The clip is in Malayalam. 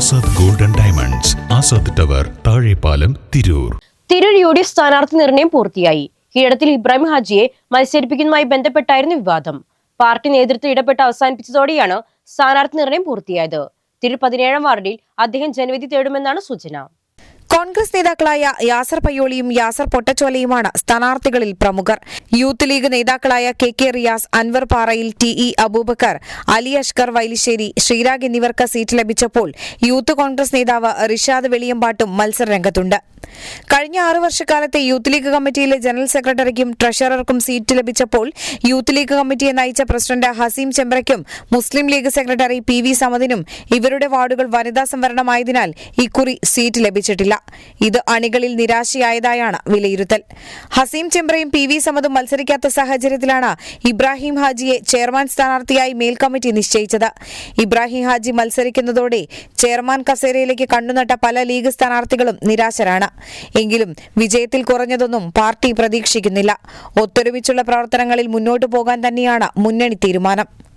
Azad golden diamonds Azad tower Thazhepalam Tirur. Tirur U D F സ്ഥാനാർത്ഥി നിർണയം പൂർത്തിയായി. കീഴടത്തിൽ ഇബ്രാഹിം ഹാജിയെ മത്സരിപ്പിക്കുന്നതുമായി ബന്ധപ്പെട്ടായിരുന്നു വിവാദം. പാർട്ടി നേതൃത്വം ഇടപെട്ട് അവസാനിപ്പിച്ചതോടെയാണ് സ്ഥാനാർത്ഥി നിർണയം പൂർത്തിയായത്. തിരൂർ പതിനേഴാം വാർഡിൽ അദ്ദേഹം ജനവിധി തേടുമെന്നാണ് സൂചന. കോൺഗ്രസ് നേതാക്കളായ യാസർ പയ്യോളിയും യാസർ പൊട്ടച്ചോലയുമാണ് സ്ഥാനാർത്ഥികളിൽ പ്രമുഖർ. യൂത്ത് ലീഗ് നേതാക്കളായ K K Riyas Anwar Parayil T E Aboobacker Ali Ashkar Vailissery Sreerag എന്നിവർക്ക് സീറ്റ് ലഭിച്ചപ്പോൾ യൂത്ത് കോൺഗ്രസ് നേതാവ് റിഷാദ് വെളിയമ്പാട്ടും മത്സരരംഗത്തുണ്ട്. കഴിഞ്ഞ ആറു വർഷക്കാലത്തെ യൂത്ത് ലീഗ് കമ്മിറ്റിയിലെ ജനറൽ സെക്രട്ടറിക്കും ട്രഷറർക്കും സീറ്റ് ലഭിച്ചപ്പോൾ യൂത്ത് ലീഗ് കമ്മിറ്റിയെ നയിച്ച president Haseem ചെമ്പ്രയ്ക്കും Muslim League secretary P V സമദിനും ഇവരുടെ വാർഡുകൾ വനിതാ സംവരണമായതിനാൽ ഇക്കുറി സീറ്റ് ലഭിച്ചിട്ടില്ല. ഇത് അണികളിൽ നിരാശയായതായാണ് വിലയിരുത്തൽ. ഹസീം ചെമ്പ്രയും പി വി സമതും മത്സരിക്കാത്ത സാഹചര്യത്തിലാണ് ഇബ്രാഹിം ഹാജിയെ ചെയർമാൻ സ്ഥാനാർത്ഥിയായി മേൽക്കമ്മിറ്റി നിശ്ചയിച്ചത്. ഇബ്രാഹിം ഹാജി മത്സരിക്കുന്നതോടെ ചെയർമാൻ കസേരയിലേക്ക് കണ്ണുനട്ട പല ലീഗ് സ്ഥാനാർത്ഥികളും നിരാശരാണ്. എങ്കിലും വിജയത്തിൽ കുറഞ്ഞതൊന്നും പാർട്ടി പ്രതീക്ഷിക്കുന്നില്ല. ഒത്തൊരുമിച്ചുള്ള പ്രവർത്തനങ്ങളിൽ മുന്നോട്ടു പോകാൻ തന്നെയാണ് മുന്നണി തീരുമാനം.